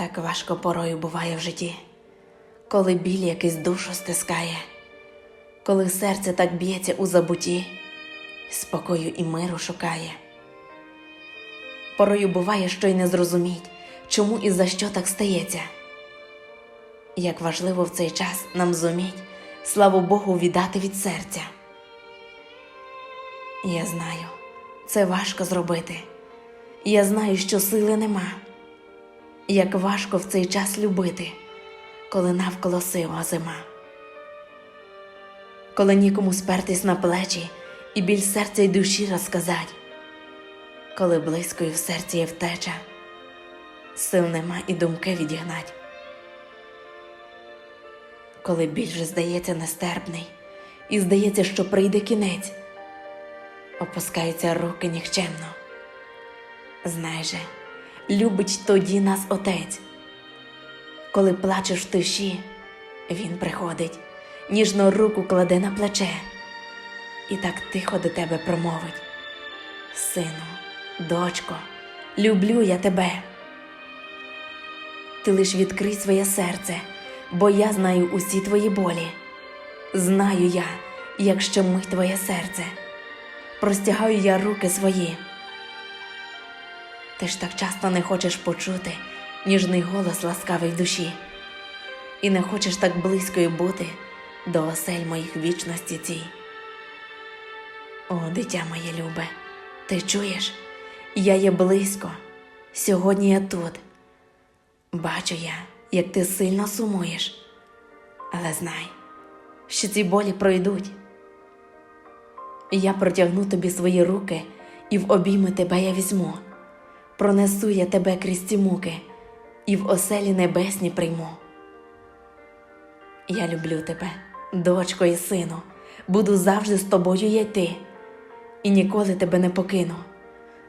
Так важко порою буває в житті, коли біль якийсь душу стискає, коли серце так б'ється у забуті, спокою і миру шукає. Порою буває, що й не зрозуміть, чому і за що так стається. Як важливо в цей час нам зуміть, славу Богу, віддати від серця. Я знаю, це важко зробити. Я знаю, що сили нема. Як важко в цей час любити, коли навколо сива зима. Коли нікому спертись на плечі і біль серця й душі розказать, коли близькою в серці є втеча, сил нема і думки відігнать. Коли біль вже здається нестерпний, і здається, що прийде кінець, опускаються руки нікчемно. Знай же, любить тоді нас Отець. Коли плачеш в тиші, Він приходить, ніжно руку кладе на плече і так тихо до тебе промовить: Сину, дочко, люблю я тебе. Ти лиш відкрий своє серце, бо я знаю усі твої болі. Знаю я, як щемить твоє серце, простягаю я руки свої. Ти ж так часто не хочеш почути ніжний голос ласкавий душі, і не хочеш так близькою бути до осель моїх вічності цій. О, дитя моє любе, ти чуєш? Я є близько, сьогодні я тут. Бачу я, як ти сильно сумуєш, але знай, що ці болі пройдуть. Я протягну тобі свої руки і в обійми тебе я візьму пронесу я тебе крізь ці муки і в оселі небесні прийму. Я люблю тебе, дочко і сину, буду завжди з тобою йти, і ніколи тебе не покину,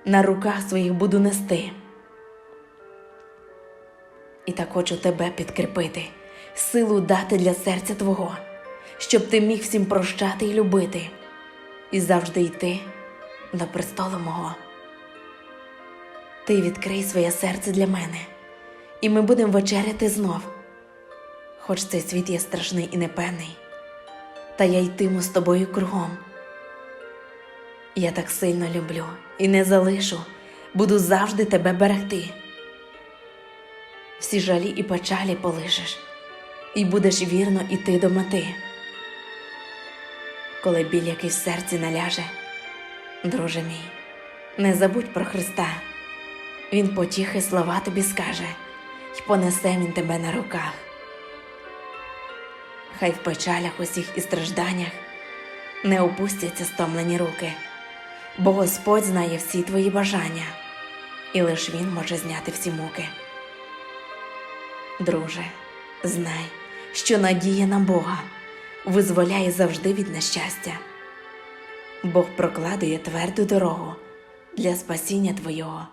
на руках своїх буду нести. І так хочу тебе підкріпити, силу дати для серця твого, щоб ти міг всім прощати і любити, і завжди йти до престолу мого. Ти відкрий своє серце для мене, і ми будемо вечеряти знов. Хоч цей світ є страшний і непевний, та я йтиму з тобою кругом. Я так сильно люблю і не залишу, буду завжди тебе берегти. Всі жалі і печалі полишиш, і будеш вірно іти до мети. Коли біль який в серці наляже, друже мій, не забудь про Христа. Він потіхи слова тобі скаже, й понесе він тебе на руках. Хай в печалях усіх і стражданнях не опустяться стомлені руки, бо Господь знає всі твої бажання, і лиш Він може зняти всі муки. Друже, знай, що надія на Бога визволяє завжди від нещастя. Бог прокладує тверду дорогу для спасіння твого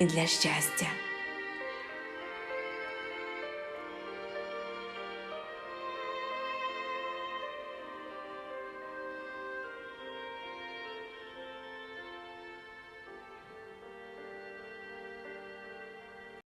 і для щастя.